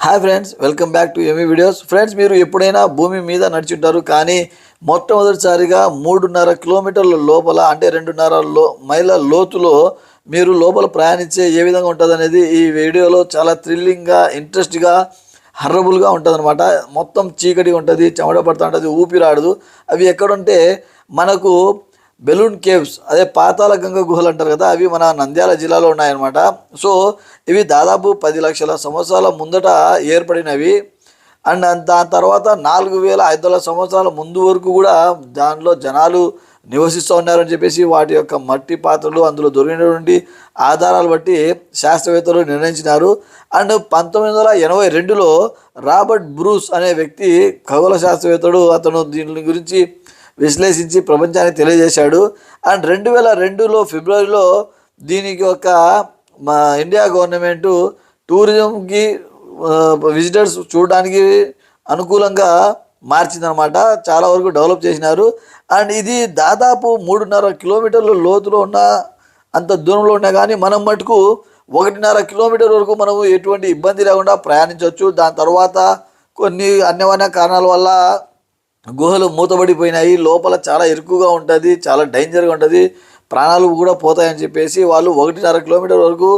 Hi friends welcome back to Amy videos friends మీరు ఎప్పుడైనా భూమి మీద నడిచుంటారు కానీ మొట్టమొదటిసారిగా మూడున్నర కిలోమీటర్ల లోపల అంటే రెండున్నర లో మైళ్ళ లోతులో మీరు లోపల ప్రయాణించే ఏ విధంగా ఉంటుంది ఈ వీడియోలో చాలా థ్రిల్లింగ్గా ఇంట్రెస్ట్గా హర్రబుల్గా ఉంటుంది అనమాట మొత్తం చీకటిగా ఉంటుంది చెమట పడుతూ ఉంటుంది ఊపిరాడదు. అవి ఎక్కడుంటే మనకు బెలూన్ కేవ్స్ అదే పాతాళ గంగ గుహలు అంటారు కదా అవి మన నంద్యాల జిల్లాలో ఉన్నాయన్నమాట. సో ఇవి దాదాపు పది లక్షల సంవత్సరాల ముందట ఏర్పడినవి. అండ్ దాని తర్వాత నాలుగు వేల ఐదు వందల సంవత్సరాల ముందు వరకు కూడా దానిలో జనాలు నివసిస్తూ ఉన్నారని చెప్పేసి వాటి యొక్క మట్టి పాత్రలు అందులో దొరికినటువంటి ఆధారాలు బట్టి శాస్త్రవేత్తలు నిర్ణయించినారు. అండ్ పంతొమ్మిది వందల ఎనభై రెండులో రాబర్ట్ బ్రూస్ అనే వ్యక్తి ఖగోళ శాస్త్రవేత్తడు. అతను దీని గురించి విశ్లేషించి ప్రపంచానికి తెలియజేశాడు. అండ్ రెండు వేల రెండులో ఫిబ్రవరిలో దీనికి ఒక మా ఇండియా గవర్నమెంటు టూరిజంకి విజిటర్స్ చూడడానికి అనుకూలంగా మార్చిందనమాట చాలా వరకు డెవలప్ చేసినారు. అండ్ ఇది దాదాపు మూడున్నర కిలోమీటర్ల లోతులో ఉన్న అంత దూరంలో ఉన్నా కానీ మనం మటుకు ఒకటిన్నర కిలోమీటర్ వరకు మనము ఎటువంటి ఇబ్బంది లేకుండా ప్రయాణించవచ్చు. దాని తర్వాత కొన్ని అన్యమైన కారణాల వల్ల గుహలు మూతబడిపోయినాయి లోపల చాలా ఇరుకుగా ఉంటుంది చాలా డేంజర్గా ఉంటుంది ప్రాణాలు కూడా పోతాయని చెప్పేసి వాళ్ళు ఒకటిన్నర కిలోమీటర్ వరకు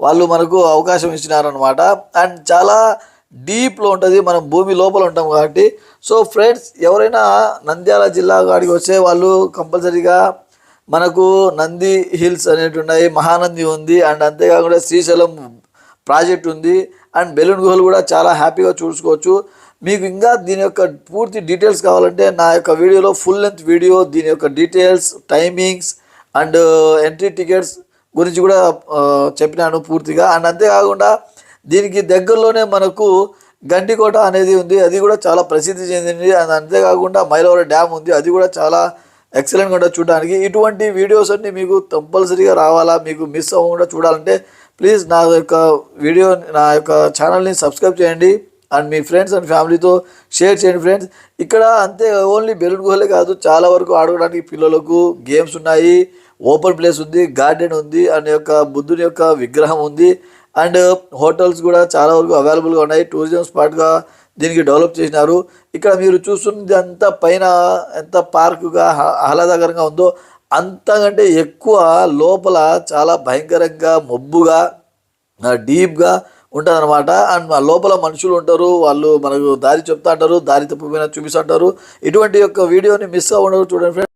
వాళ్ళు మనకు అవకాశం ఇచ్చినారనమాట అండ్ చాలా డీప్లో ఉంటుంది మనం భూమి లోపల ఉంటాం కాబట్టి. సో ఫ్రెండ్స్ ఎవరైనా నంద్యాల జిల్లా కాడికి వస్తే వాళ్ళు కంపల్సరీగా మనకు నంది హిల్స్ అనేవి ఉన్నాయి మహానంది ఉంది అండ్ అంతేకాకుండా శ్రీశైలం ప్రాజెక్ట్ ఉంది అండ్ బెలూన్ గుహలు కూడా చాలా హ్యాపీగా చూసుకోవచ్చు. మీకు ఇంకా దీని యొక్క పూర్తి డీటెయిల్స్ కావాలంటే నా యొక్క వీడియోలో ఫుల్ లెంత్ వీడియో దీని యొక్క details timings and entry tickets గురించి కూడా uh, చెప్పినాను పూర్తిగా. అండ్ అంతేకాకుండా దీనికి దగ్గరలోనే మనకు గండికోట అనేది ఉంది. అది కూడా చాలా ప్రసిద్ధి చెందింది. అండ్ అంతేకాకుండా మైలవరం డ్యామ్ ఉంది. అది కూడా చాలా ఎక్సలెంట్గా ఉంటుంది చూడడానికి. ఇటువంటి వీడియోస్ అన్నీ మీకు కంపల్సరీగా రావాలా? మీకు మిస్ అవ్వకుండా చూడాలంటే ప్లీజ్ నా యొక్క వీడియో నా యొక్క ఛానల్ని సబ్స్క్రైబ్ చేయండి. అండ్ మీ ఫ్రెండ్స్ అండ్ ఫ్యామిలీతో షేర్ చేయండి ఫ్రెండ్స్. ఇక్కడ అంతే ఓన్లీ బెలూన్ గుహలే కాదు చాలా వరకు ఆడుకోవడానికి పిల్లలకు గేమ్స్ ఉన్నాయి. ఓపెన్ ప్లేస్ ఉంది గార్డెన్ ఉంది అండ్ యొక్క బుద్ధుని యొక్క విగ్రహం ఉంది. అండ్ హోటల్స్ కూడా చాలా వరకు అవైలబుల్గా ఉన్నాయి. టూరిజం స్పాట్గా దీనికి డెవలప్ చేసినారు. ఇక్కడ మీరు చూస్తున్నది అంత పైన ఎంత పార్కుగా ఆహ్లాదకరంగా ఉందో అంతకంటే ఎక్కువ లోపల చాలా భయంకరంగా మబ్బుగా డీప్గా ఉంటుందన్నమాట. అండ్ ఆ లోపల మనుషులు ఉంటారు వాళ్ళు మనకు దారి చెప్తా అంటారు దారి తప్పిపోయినా చూపిస్తుంటారు ఇటువంటి యొక్క వీడియోని మిస్ అవ్వడం చూడండి ఫ్రెండ్స్